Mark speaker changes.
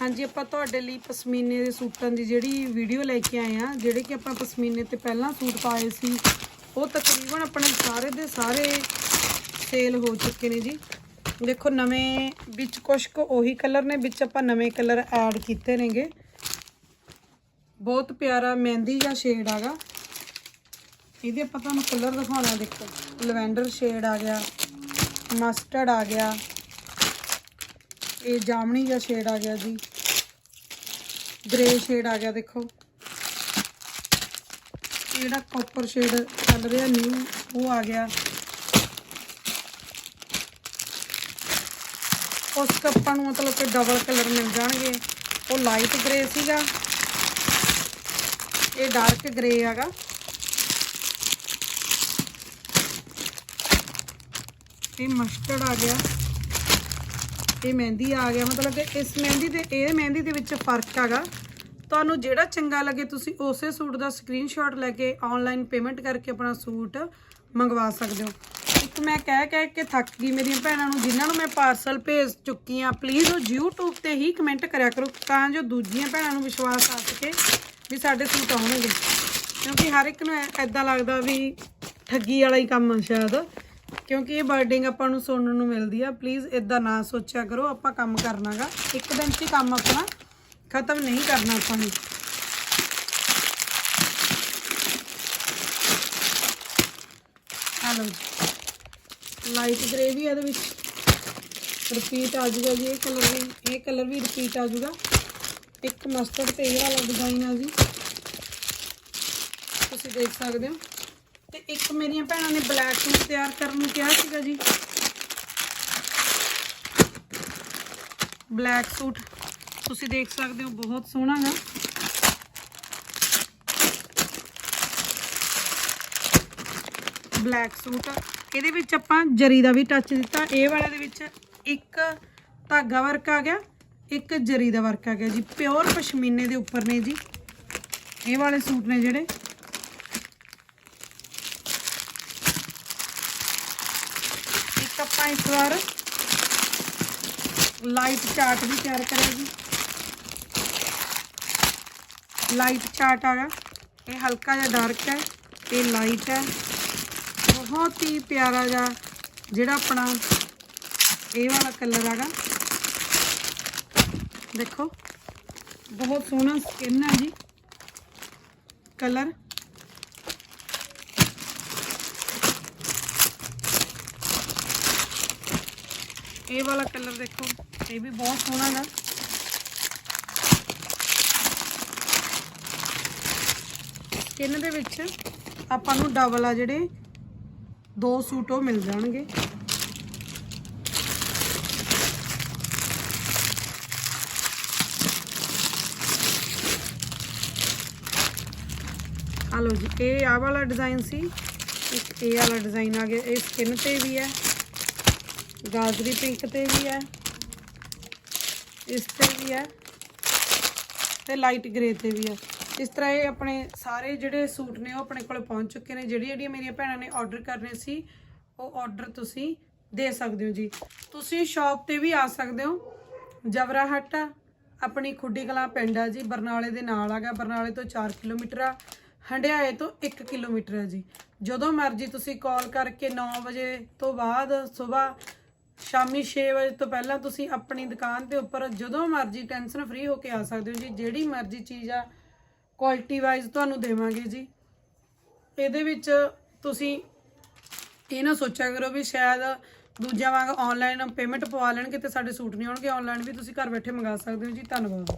Speaker 1: ਹਾਂਜੀ, ਆਪਾਂ ਤੁਹਾਡੇ ਲਈ ਪਸ਼ਮੀਨੇ ਦੇ ਸੂਟਾਂ ਦੀ ਜਿਹੜੀ ਵੀਡੀਓ ਲੈ ਕੇ ਆਏ ਆ ਜਿਹੜੇ ਕਿ ਆਪਾਂ ਪਸ਼ਮੀਨੇ ਤੇ ਪਹਿਲਾਂ ਸੂਟ ਪਾਏ ਸੀ, ਉਹ ਤਕਰੀਬਨ ਆਪਣੇ ਸਾਰੇ ਦੇ ਸਾਰੇ ਸੇਲ ਹੋ ਚੁੱਕੇ ਨੇ ਜੀ। ਦੇਖੋ, ਨਵੇਂ ਵਿੱਚ ਕੁਛ ਕੁ ਉਹੀ ਕਲਰ ਨੇ, ਵਿੱਚ ਆਪਾਂ ਨਵੇਂ ਕਲਰ ਐਡ ਕੀਤੇ ਨੇਗੇ। ਬਹੁਤ ਪਿਆਰਾ ਮਹਿੰਦੀ ਜਾਂ ਸ਼ੇਡ ਆਗਾ। ਇਹਦੇ ਆਪਾਂ ਤੁਹਾਨੂੰ ਕਲਰ ਦਿਖਾਉਣਾ, ਦੇਖੋ। ਲਵੈਂਡਰ ਸ਼ੇਡ ਆ ਗਿਆ ਮਸਟਰਡ ਆ ਗਿਆ, ਇਹ ਜਾਮਣੀ ਜਿਹਾ ਸ਼ੇਡ ਆ ਗਿਆ ਜੀ। ਗ੍ਰੇ ਸ਼ੇਡ ਆ ਗਿਆ, ਦੇਖੋ। ਜਿਹੜਾ ਕਾਪਰ ਸ਼ੇਡ ਚੱਲ ਰਿਹਾ ਨਿਊ ਉਹ ਆ ਗਿਆ। ਉਸ ਕੱਪਾਂ ਨੂੰ ਮਤਲਬ ਕਿ ਡਬਲ ਕਲਰ ਮਿਲ ਜਾਣਗੇ। ਉਹ ਲਾਈਟ ਗ੍ਰੇ ਸੀਗਾ। ਇਹ ਡਾਰਕ ਗ੍ਰੇ ਹੈਗਾ। ਇਹ ਮਸਟਰਡ ਆ ਗਿਆ। ਇਹ ਮਹਿੰਦੀ ਆ ਗਿਆ। ਮਤਲਬ ਕਿ ਇਸ ਮਹਿੰਦੀ ਤੇ ਇਹ ਮਹਿੰਦੀ ਦੇ ਵਿੱਚ ਫ਼ਰਕ ਹੈਗਾ। ਤੁਹਾਨੂੰ ਜਿਹੜਾ ਚੰਗਾ ਲੱਗੇ ਤੁਸੀਂ ਉਸੇ ਸੂਟ ਦਾ ਸਕਰੀਨਸ਼ਾਟ ਲੈ ਕੇ ਆਨਲਾਈਨ ਪੇਮੈਂਟ ਕਰਕੇ ਆਪਣਾ ਸੂਟ ਮੰਗਵਾ ਸਕਦੇ ਹੋ। ਇੱਕ ਮੈਂ ਕਹਿ ਕਹਿ ਕੇ ਥੱਕ ਗਈ ਮੇਰੀਆਂ ਭੈਣਾਂ ਨੂੰ, ਜਿਨ੍ਹਾਂ ਨੂੰ ਮੈਂ ਪਾਰਸਲ ਭੇਜ ਚੁੱਕੀ ਆ ਪਲੀਜ਼ ਉਹ YouTube ਤੇ ਹੀ ਕਮੈਂਟ ਕਰਿਆ ਕਰੋ, ਤਾਂ ਜੋ ਦੂਜੀਆਂ ਭੈਣਾਂ ਨੂੰ ਵਿਸ਼ਵਾਸ ਆ ਸਕੇ ਵੀ ਸਾਡੇ ਸੂਟ ਆਉਣਗੇ। ਕਿਉਂਕਿ ਹਰ ਇੱਕ ਨੂੰ ਐਦਾਂ ਲੱਗਦਾ ਵੀ ਠੱਗੀ ਵਾਲਾ ਹੀ ਕੰਮ ਆ ਸ਼ਾਇਦ। ਕਿਉਂਕਿ ਇਹ ਬਰਡਿੰਗ ਆਪਾਂ ਨੂੰ ਸੁਣਨ ਨੂੰ ਮਿਲਦੀ ਆ। ਪਲੀਜ਼ ਇਦਾਂ ਨਾ ਸੋਚਿਆ ਕਰੋ, ਆਪਾਂ ਕੰਮ ਕਰਨਾਗਾ। ਇੱਕ ਦਿਨ 'ਚ ਕੰਮ ਆਪਣਾ ਖਤਮ ਨਹੀਂ ਕਰਨਾ ਆਪਾਂ ਨੇ। ਹਲੋ ਜੀ। ਲਾਈਟ ਗ੍ਰੇ ਵੀ ਇਹਦੇ ਵਿੱਚ। ਰਿਪੀਟ ਆ ਜੂਗਾ ਜੀ, ਇਹ ਕਲਰ ਵੀ, ਇਹ ਕਲਰ ਵੀ ਰਿਪੀਟ ਆ ਜੂਗਾ। ਇੱਕ ਮਸਟਰਡ ਤੇ ਇਹ ਵਾਲਾ ਡਿਜ਼ਾਈਨ ਆ ਜੀ। ਤੁਸੀਂ ਦੇਖ ਸਕਦੇ ਹੋ। ਤੇ ਇੱਕ ਮੇਰੀਆਂ ਭੈਣਾਂ ਨੇ ਬਲੈਕ ਸੂਟ ਤਿਆਰ ਕਰਨ ਨੂੰ ਕਿਹਾ ਸੀਗਾ ਜੀ। ਬਲੈਕ ਸੂਟ ਤੁਸੀਂ ਦੇਖ ਸਕਦੇ ਹੋ, ਬਹੁਤ ਸੋਹਣਾ ਹੈ ਬਲੈਕ ਸੂਟ ਇਹਦੇ ਵਿੱਚ ਆਪਾਂ ਜਰੀ ਦਾ ਵੀ ਟੱਚ ਦਿੱਤਾ, ਇਹ ਵਾਲੇ ਦੇ ਵਿੱਚ ਇੱਕ ਧਾਗਾ ਵਰਕ ਆ ਗਿਆ, ਇੱਕ ਜਰੀ ਦਾ ਵਰਕ ਆ ਗਿਆ ਜੀ ਪਿਓਰ ਪਸ਼ਮੀਨੇ ਦੇ ਉੱਪਰ ਨੇ ਜੀ। ਇਹ ਵਾਲੇ ਸੂਟ ਨੇ ਜਿਹੜੇ। ਆਪਾਂ ਇਸ ਵਾਰ। ਲਾਈਟ ਚਾਰਟ ਵੀ ਤਿਆਰ ਕਰਿਆ ਜੀ ਲਾਈਟ ਚਾਰਟ ਆ। ਗਿਆ ਇਹ ਹਲਕਾ ਜਿਹਾ ਡਾਰਕ ਹੈ। ਇਹ ਲਾਈਟ ਹੈ। ਬਹੁਤ ਹੀ ਪਿਆਰਾ ਜਿਹਾ ਜਿਹੜਾ ਆਪਣਾ ਇਹ ਵਾਲਾ ਕਲਰ ਹੈਗਾ। ਦੇਖੋ। ਬਹੁਤ ਸੋਹਣਾ ਸਕਿਨ ਹੈ ਜੀ। ਕਲਰ ਇਹ ਵਾਲਾ ਕਲਰ ਦੇਖੋ, ਇਹ ਵੀ ਬਹੁਤ ਸੋਹਣਾ ਹੈ ਸਕਿਨ ਦੇ ਵਿੱਚ ਆਪਾਂ ਨੂੰ ਡਬਲ ਆ ਜਿਹੜੇ ਦੋ ਸੂਟ ਉਹ ਮਿਲ ਜਾਣਗੇ। ਆ ਲਓ ਜੀ, ਇਹ ਆ ਵਾਲਾ ਡਿਜ਼ਾਈਨ ਸੀ, ਇੱਕ ਇਹ ਵਾਲਾ ਡਿਜ਼ਾਈਨ ਆ ਗਿਆ, ਇਹ ਸਕਿਨ ਤੇ ਵੀ ਹੈ। ਗਾਜਰੀ ਪਿੰਕ ਤੇ ਵੀ ਹੈ, ਇਸ ਤੇ ਵੀ ਹੈ ਤੇ ਲਾਈਟ ਗ੍ਰੇ ਤੇ ਵੀ ਹੈ। ਇਸ ਤਰ੍ਹਾਂ ਇਹ ਆਪਣੇ ਸਾਰੇ ਜਿਹੜੇ ਸੂਟ ਨੇ ਉਹ ਆਪਣੇ ਕੋਲ ਪਹੁੰਚ ਚੁੱਕੇ ਨੇ। ਜਿਹੜੀ ਜਿਹੜੀਆਂ ਮੇਰੀਆਂ ਭੈਣਾਂ ਨੇ ਆਰਡਰ ਕਰਨੇ ਸੀ, ਉਹ ਆਰਡਰ ਤੁਸੀਂ ਦੇ ਸਕਦੇ ਹੋ ਜੀ। ਤੁਸੀਂ ਸ਼ਾਪ ਤੇ ਵੀ ਆ ਸਕਦੇ ਹੋ। ਜਵਰਾਹਟ ਆਪਣੀ ਖੁੱਡੀ ਕਲਾਂ ਪਿੰਡ ਆ ਜੀ। ਬਰਨਾਲੇ ਦੇ ਨਾਲ ਆਗਾ ਬਰਨਾਲੇ ਤੋਂ 4 ਕਿਲੋਮੀਟਰ ਆ। ਹੰਡਿਆਏ ਤੋਂ 1 ਕਿਲੋਮੀਟਰ ਆ ਜੀ। ਜਦੋਂ ਮਰਜ਼ੀ ਤੁਸੀਂ ਕਾਲ ਕਰਕੇ 9 ਵਜੇ ਤੋਂ ਬਾਅਦ ਸਵੇਰ ਸ਼ਾਮੀ 6 ਵਜੇ ਤੋਂ ਪਹਿਲਾਂ ਤੁਸੀਂ ਆਪਣੀ ਦੁਕਾਨ ਦੇ ਉੱਪਰ ਜਦੋਂ ਮਰਜ਼ੀ ਟੈਨਸ਼ਨ ਫ੍ਰੀ ਹੋ ਕੇ ਆ ਸਕਦੇ ਹੋ ਜੀ। ਜਿਹੜੀ ਮਰਜ਼ੀ ਚੀਜ਼ ਆ ਕੁਆਲਿਟੀ ਵਾਈਜ਼ ਤੁਹਾਨੂੰ ਦੇਵਾਂਗੇ ਜੀ। ਇਹਦੇ ਵਿੱਚ ਤੁਸੀਂ ਇਹ ਨਾ ਸੋਚਿਆ ਕਰੋ ਵੀ ਸ਼ਾਇਦ ਦੂਜਿਆਂ ਵਾਂਗ ਆਨਲਾਈਨ ਪੇਮੈਂਟ ਪਵਾ ਲੈਣਗੇ ਤੇ ਸਾਡੇ ਸੂਟ ਨਹੀਂ ਆਉਣਗੇ। ਆਨਲਾਈਨ ਵੀ ਤੁਸੀਂ ਘਰ ਬੈਠੇ ਮੰਗਾ ਸਕਦੇ ਹੋ ਜੀ। ਧੰਨਵਾਦ।